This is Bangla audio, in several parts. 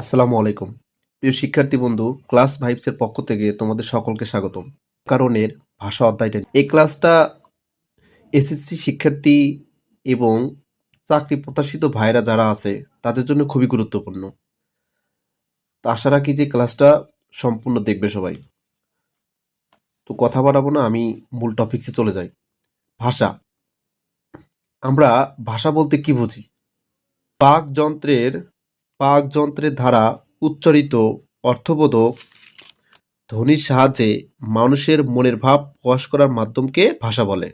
আসসালামু আলাইকুম। প্রিয় শিক্ষার্থী বন্ধু, ক্লাস ভাইবসের পক্ষ থেকে তোমাদের সকলকে স্বাগতম। কারণের ভাষা অধ্যায়টা এই ক্লাসটা এসএসসি শিক্ষার্থী এবং চাকরি প্রত্যাশিত ভাইরা যারা আছে, তাদের জন্য খুবই গুরুত্বপূর্ণ। তো আশা রাখি যে ক্লাসটা সম্পূর্ণ দেখবে সবাই। তো কথা বাড়াবো না, আমি মূল টপিকসে চলে যাই। ভাষা। আমরা ভাষা বলতে কি বুঝি? পাক যন্ত্রের পাক যন্ত্রের দ্বারা উচ্চারিত অর্থবোধক ধ্বনির সাহায্যে মানুষের মনের ভাব প্রকাশ করার মাধ্যমকে ভাষা বলে।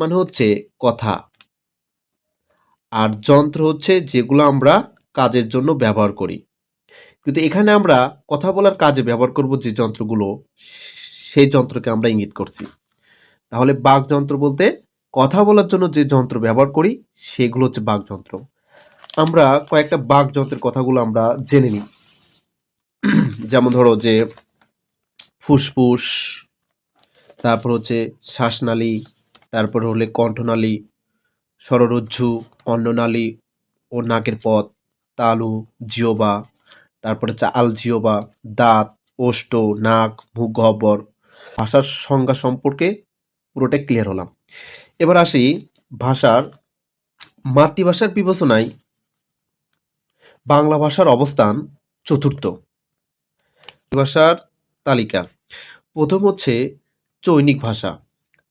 মানে হচ্ছে কথা। আর যন্ত্র হচ্ছে যেগুলো আমরা কাজের জন্য ব্যবহার করি। কিন্তু এখানে আমরা কথা বলার কাজে ব্যবহার করব যে যন্ত্রগুলো, সেই যন্ত্রকে আমরা ইঙ্গিত করছি। তাহলে বাকযন্ত্র বলতে কথা বলার জন্য যে যন্ত্র ব্যবহার করি, সেগুলো হচ্ছে বাকযন্ত্র। আমরা কয়েকটা বাঘ বাকযন্ত্রের কথাগুলো আমরা জেনে নিই। যেমন ধরো যে ফুসফুস, তারপর হচ্ছে শ্বাসনালী, তারপর হলে কণ্ঠনালী সররজ্জু অন্ননালী ও নাকের পথ, তালু, জিওবা, তারপর হচ্ছে আলজিওবা, দাঁত, ওষ্ঠ, নাক, মুখ, গহ্বর, ভাষার সংজ্ঞা সম্পর্কে পুরোটাই ক্লিয়ার হলাম। এবার আসি ভাষার মাতৃভাষার বিবেচনায় বাংলা ভাষার অবস্থান চতুর্থ। ভাষার তালিকা। প্রথম হচ্ছে চৈনিক ভাষা,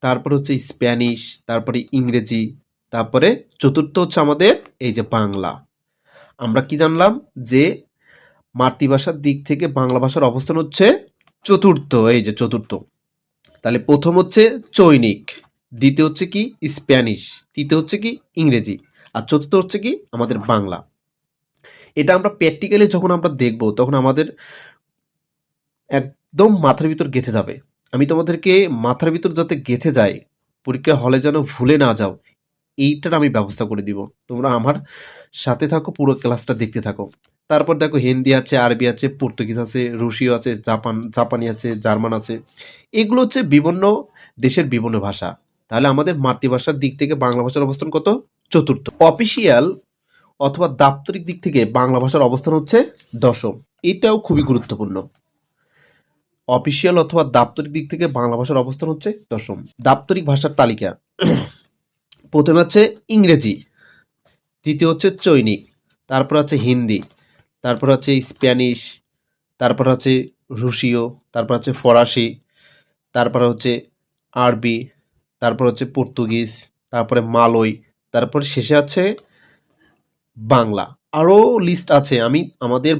তারপর হচ্ছে স্প্যানিশ, তারপরে ইংরেজি, তারপরে চতুর্থ হচ্ছে আমাদের এই যে বাংলা। আমরা কি জানলাম? যে মাতৃভাষার দিক থেকে বাংলা ভাষার অবস্থান হচ্ছে চতুর্থ, এই যে চতুর্থ। তাহলে প্রথম হচ্ছে চৈনিক, দ্বিতীয় হচ্ছে কি? স্প্যানিশ, তৃতীয় হচ্ছে কি? ইংরেজি, আর চতুর্থ হচ্ছে কি? আমাদের বাংলা। এটা আমরা প্র্যাকটিক্যালি যখন আমরা দেখব, তখন আমাদের একদম মাথার ভিতর গেঁথে যাবে। আমি তোমাদেরকে মাথার ভিতর যাতে গেঁথে যায় পরীক্ষা হলে যেন ভুলে না যাও, এইটার আমি ব্যবস্থা করে দিব। তোমরা আমার সাথে থাকো, পুরো ক্লাসটা দেখতে থাকো। তারপর দেখো হিন্দি আছে, আরবি আছে, পর্তুগিজ আছে রুশীয় আছে, জাপান, জাপানি আছে, জার্মান আছে। এগুলো হচ্ছে বিভিন্ন দেশের বিভিন্ন ভাষা। তাহলে আমাদের মাতৃভাষার দিক থেকে বাংলা ভাষার অবস্থান কত? চতুর্থ। অফিসিয়াল অথবা দাপ্তরিক দিক থেকে বাংলা ভাষার অবস্থান হচ্ছে দশম। এটাও খুবই গুরুত্বপূর্ণ। অফিসিয়াল অথবা দাপ্তরিক দিক থেকে বাংলা ভাষার অবস্থান হচ্ছে দশম। দাপ্তরিক ভাষার তালিকা। প্রথমে হচ্ছে ইংরেজি, দ্বিতীয় হচ্ছে চৈনিক, তারপর আছে হিন্দি, তারপর আছে স্প্যানিশ, তারপর আছে রুশীয়, তারপর আছে ফরাসি, তারপর হচ্ছে আরবি, তারপর হচ্ছে পর্তুগিজ, তারপরে মালয়, তারপর শেষে আছে বাংলা। আরও লিস্ট আছে। আমি আমাদের